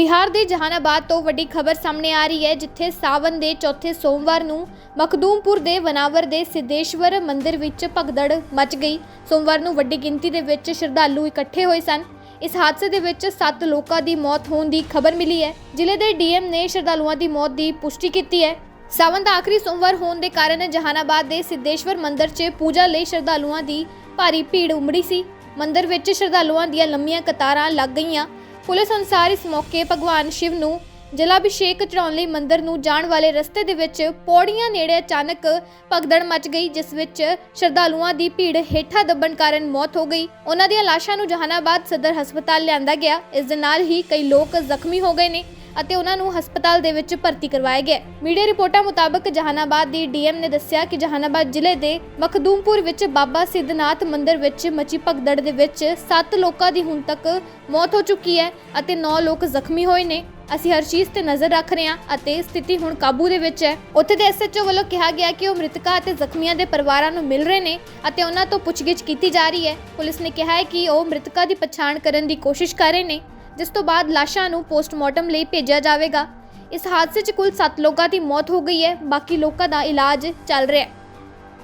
ਬਿਹਾਰ ਦੇ ਜਹਾਨਾਬਾਦ ਤੋਂ ਵੱਡੀ ਖਬਰ ਸਾਹਮਣੇ ਆ ਰਹੀ ਹੈ, ਜਿੱਥੇ ਸਾਵਨ ਦੇ ਚੌਥੇ ਸੋਮਵਾਰ ਨੂੰ ਮਖਦੂਮਪੁਰ ਦੇ ਵਨਾਵਰ ਦੇ ਸਿੱਧੇਸ਼ਵਰ ਮੰਦਿਰ ਵਿੱਚ ਭਗਦੜ ਮਚ ਗਈ। ਸੋਮਵਾਰ ਨੂੰ ਵੱਡੀ ਗਿਣਤੀ ਦੇ ਵਿੱਚ ਸ਼ਰਧਾਲੂ ਇਕੱਠੇ ਹੋਏ ਸਨ। ਇਸ ਹਾਦਸੇ ਦੇ ਵਿੱਚ 7 ਲੋਕਾਂ ਦੀ ਮੌਤ ਹੋਣ ਦੀ ਖਬਰ ਮਿਲੀ ਹੈ। ਜ਼ਿਲ੍ਹੇ ਦੇ ਡੀਐਮ ਨੇ ਸ਼ਰਧਾਲੂਆਂ ਦੀ ਮੌਤ ਦੀ ਪੁਸ਼ਟੀ ਕੀਤੀ ਹੈ। ਸਾਵਨ ਦਾ ਆਖਰੀ ਸੋਮਵਾਰ ਹੋਣ ਦੇ ਕਾਰਨ ਜਹਾਨਾਬਾਦ ਦੇ ਸਿੱਧੇਸ਼ਵਰ ਮੰਦਿਰ 'ਚ ਪੂਜਾ ਲਈ ਸ਼ਰਧਾਲੂਆਂ ਦੀ ਭਾਰੀ ਭੀੜ ਉਮੜੀ ਸੀ। ਮੰਦਿਰ ਵਿੱਚ ਸ਼ਰਧਾਲੂਆਂ ਦੀਆਂ ਲੰਮੀਆਂ ਕਤਾਰਾਂ ਲੱਗ ਗਈਆਂ। ਪੁਲਿਸ ਅਨੁਸਾਰ ਇਸ ਮੌਕੇ ਭਗਵਾਨ ਸ਼ਿਵ ਨੂੰ ਜਲਾਭਿਸ਼ੇਕ ਚੜਾਉਣ ਲਈ ਮੰਦਿਰ ਨੂੰ ਜਾਣ ਵਾਲੇ ਰਸਤੇ ਦੇ ਵਿੱਚ ਪੌੜੀਆਂ ਨੇੜੇ ਅਚਾਨਕ ਭਗਦੜ ਮਚ ਗਈ, ਜਿਸ ਵਿੱਚ ਸ਼ਰਧਾਲੂਆਂ ਦੀ ਭੀੜ ਹੇਠਾਂ ਦੱਬਣ ਕਾਰਨ ਮੌਤ ਹੋ ਗਈ। ਉਹਨਾਂ ਦੀਆਂ ਲਾਸ਼ਾਂ ਨੂੰ ਜਹਾਨਾਬਾਦ ਸਦਰ ਹਸਪਤਾਲ ਲਿਆਂਦਾ ਗਿਆ। ਇਸ ਦੇ ਨਾਲ ਹੀ ਕਈ ਲੋਕ ਜ਼ਖਮੀ ਹੋ ਗਏ ਨੇ। ਅਤੇ ਉਹਨਾਂ ਨੂੰ ਹਸਪਤਾਲ ਦੇ ਵਿੱਚ ਭਰਤੀ ਕਰਵਾਇਆ ਗਿਆ। ਮੀਡੀਆ ਰਿਪੋਰਟਾਂ ਮੁਤਾਬਕ ਜਹਾਨਾਬਾਦ ਦੀ ਡੀਐਮ ਨੇ ਦੱਸਿਆ ਕਿ ਜਹਾਨਾਬਾਦ ਜ਼ਿਲ੍ਹੇ ਦੇ ਮਖਦੂਮਪੁਰ ਵਿੱਚ ਬਾਬਾ ਸਿੱਧਨਾਥ ਮੰਦਿਰ ਵਿੱਚ ਮਚੀ ਭਗਦੜ ਦੇ ਵਿੱਚ 7 ਲੋਕਾਂ ਦੀ ਹੁਣ ਤੱਕ ਮੌਤ ਹੋ ਚੁੱਕੀ ਹੈ ਅਤੇ 9 ਲੋਕ ਜ਼ਖਮੀ ਹੋਏ ਨੇ। ਅਸੀਂ ਹਰ ਚੀਜ਼ ਤੇ ਨਜ਼ਰ ਰੱਖ ਰਹੇ ਹਾਂ ਅਤੇ ਸਥਿਤੀ ਹੁਣ ਕਾਬੂ ਦੇ ਵਿੱਚ ਹੈ। ਉੱਥੇ ਦੇ ਐਸਐਚਓ ਵੱਲੋਂ ਕਿਹਾ ਗਿਆ ਕਿ ਉਹ ਮ੍ਰਿਤਕਾਂ ਅਤੇ ਜ਼ਖਮੀਆਂ ਦੇ ਪਰਿਵਾਰਾਂ ਨੂੰ ਮਿਲ ਰਹੇ ਨੇ ਅਤੇ ਉਹਨਾਂ ਤੋਂ ਪੁੱਛਗਿੱਛ ਕੀਤੀ ਜਾ ਰਹੀ ਹੈ। ਪੁਲਿਸ ਨੇ ਕਿਹਾ ਹੈ ਕਿ ਉਹ ਮ੍ਰਿਤਕਾਂ ਦੀ ਪਛਾਣ ਕਰਨ ਦੀ ਕੋਸ਼ਿਸ਼ ਕਰ ਰਹੇ ਨੇ। ਜਿਸ ਤੋਂ ਬਾਅਦ ਲਾਸ਼ਾਂ ਨੂੰ ਪੋਸਟਮਾਰਟਮ ਲਈ ਭੇਜਿਆ ਜਾਵੇਗਾ। ਇਸ ਹਾਦਸੇ 'ਚ ਕੁੱਲ 7 ਲੋਕਾਂ ਦੀ ਮੌਤ ਹੋ ਗਈ ਹੈ, ਬਾਕੀ ਲੋਕਾਂ ਦਾ ਇਲਾਜ ਚੱਲ ਰਿਹਾ ਹੈ।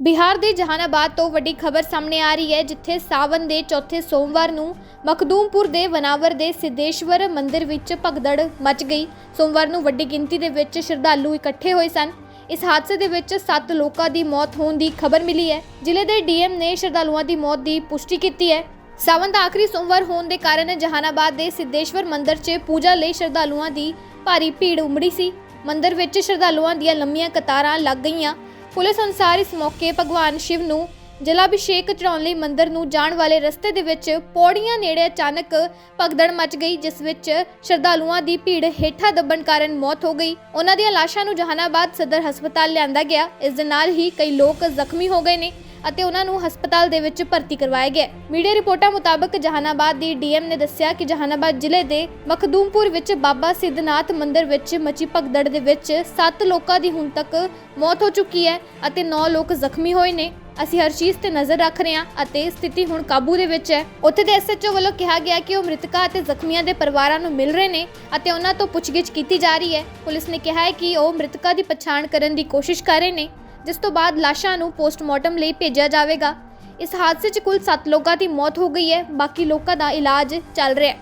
ਬਿਹਾਰ ਦੇ ਜਹਾਨਾਬਾਦ ਤੋਂ ਵੱਡੀ ਖਬਰ ਸਾਹਮਣੇ ਆ ਰਹੀ ਹੈ, ਜਿੱਥੇ ਸਾਵਨ ਦੇ ਚੌਥੇ ਸੋਮਵਾਰ ਨੂੰ ਮਖਦੂਮਪੁਰ ਦੇ ਵਨਾਵਰ ਦੇ ਸਿੱਧੇਸ਼ਵਰ ਮੰਦਿਰ ਵਿੱਚ ਭਗਦੜ ਮਚ ਗਈ। ਸੋਮਵਾਰ ਨੂੰ ਵੱਡੀ ਗਿਣਤੀ ਦੇ ਵਿੱਚ ਸ਼ਰਧਾਲੂ ਇਕੱਠੇ ਹੋਏ ਸਨ। ਇਸ ਹਾਦਸੇ ਦੇ ਵਿੱਚ 7 ਲੋਕਾਂ ਦੀ ਮੌਤ ਹੋਣ ਦੀ ਖਬਰ ਮਿਲੀ ਹੈ। ਜ਼ਿਲ੍ਹੇ ਦੇ ਡੀਐਮ ਨੇ ਸ਼ਰਧਾਲੂਆਂ ਦੀ ਮੌਤ ਦੀ ਪੁਸ਼ਟੀ ਕੀਤੀ ਹੈ। ਸਾਵਨ ਦਾ ਆਖਰੀ ਸੋਮਵਾਰ ਹੋਣ ਦੇ ਕਾਰਨ ਜਹਾਨਾਬਾਦ ਦੇ ਸਿੱਧੇਸ਼ਵਰ ਮੰਦਿਰ 'ਚ ਪੂਜਾ ਲਈ ਸ਼ਰਧਾਲੂਆਂ ਦੀ ਭਾਰੀ ਭੀੜ ਉਮੜੀ ਸੀ। ਮੰਦਿਰ ਵਿੱਚ ਸ਼ਰਧਾਲੂਆਂ ਦੀਆਂ ਲੰਮੀਆਂ ਕਤਾਰਾਂ ਲੱਗ ਗਈਆਂ। ਪੁਲਿਸ ਅਨੁਸਾਰ ਇਸ ਮੌਕੇ ਭਗਵਾਨ ਸ਼ਿਵ ਨੂੰ ਜਲਾਭਿਸ਼ੇਕ ਚੜਾਉਣ ਲਈ ਮੰਦਿਰ ਨੂੰ ਜਾਣ ਵਾਲੇ ਰਸਤੇ ਦੇ ਵਿੱਚ ਪੌੜੀਆਂ ਨੇੜੇ ਅਚਾਨਕ ਭਗਦੜ ਮਚ ਗਈ, ਜਿਸ ਵਿੱਚ ਸ਼ਰਧਾਲੂਆਂ ਦੀ ਭੀੜ ਹੇਠਾਂ ਦੱਬਣ ਕਾਰਨ ਮੌਤ ਹੋ ਗਈ। ਉਹਨਾਂ ਦੀਆਂ ਲਾਸ਼ਾਂ ਨੂੰ ਜਹਾਨਾਬਾਦ ਸਦਰ ਹਸਪਤਾਲ ਲਿਆਂਦਾ ਗਿਆ। ਇਸ ਦੇ ਨਾਲ ਹੀ ਕਈ ਲੋਕ ਜ਼ਖਮੀ ਹੋ ਗਏ ਨੇ। ਅਤੇ ਉਹਨਾਂ ਨੂੰ ਹਸਪਤਾਲ ਦੇ ਵਿੱਚ ਭਰਤੀ ਕਰਵਾਇਆ ਗਿਆ। ਮੀਡੀਆ ਰਿਪੋਰਟਾਂ ਮੁਤਾਬਕ ਜਹਾਨਾਬਾਦ ਦੀ ਡੀਐਮ ਨੇ ਦੱਸਿਆ ਕਿ ਜਹਾਨਾਬਾਦ ਜ਼ਿਲ੍ਹੇ ਦੇ ਮਖਦੂਮਪੁਰ ਵਿੱਚ ਬਾਬਾ ਸਿੱਧਨਾਥ ਮੰਦਿਰ ਵਿੱਚ ਮਚੀ ਭਗਦੜ ਦੇ ਵਿੱਚ 7 ਲੋਕਾਂ ਦੀ ਹੁਣ ਤੱਕ ਮੌਤ ਹੋ ਚੁੱਕੀ ਹੈ ਅਤੇ 9 ਲੋਕ ਜ਼ਖਮੀ ਹੋਏ ਨੇ। ਅਸੀਂ ਹਰ ਚੀਜ਼ ਤੇ ਨਜ਼ਰ ਰੱਖ ਰਹੇ ਹਾਂ ਅਤੇ ਸਥਿਤੀ ਹੁਣ ਕਾਬੂ ਦੇ ਵਿੱਚ ਹੈ। ਉੱਥੇ ਦੇ ਐਸਐਚਓ ਵੱਲੋਂ ਕਿਹਾ ਗਿਆ ਕਿ ਉਹ ਮ੍ਰਿਤਕਾਂ ਅਤੇ ਜ਼ਖਮੀਆਂ ਦੇ ਪਰਿਵਾਰਾਂ ਨੂੰ ਮਿਲ ਰਹੇ ਨੇ ਅਤੇ ਉਹਨਾਂ ਤੋਂ ਪੁੱਛਗਿੱਛ ਕੀਤੀ ਜਾ ਰਹੀ ਹੈ। ਪੁਲਿਸ ਨੇ ਕਿਹਾ ਹੈ ਕਿ ਉਹ ਮ੍ਰਿਤਕਾਂ ਦੀ ਪਛਾਣ ਕਰਨ ਦੀ ਕੋਸ਼ਿਸ਼ ਕਰ ਰਹੇ ਨੇ। ਜਿਸ ਤੋਂ ਬਾਅਦ ਲਾਸ਼ਾਂ ਨੂੰ ਪੋਸਟਮਾਰਟਮ ਲਈ ਭੇਜਿਆ ਜਾਵੇਗਾ। ਇਸ ਹਾਦਸੇ 'ਚ ਕੁੱਲ 7 ਲੋਕਾਂ ਦੀ ਮੌਤ ਹੋ ਗਈ ਹੈ। ਬਾਕੀ ਲੋਕਾਂ ਦਾ ਇਲਾਜ ਚੱਲ ਰਿਹਾ ਹੈ।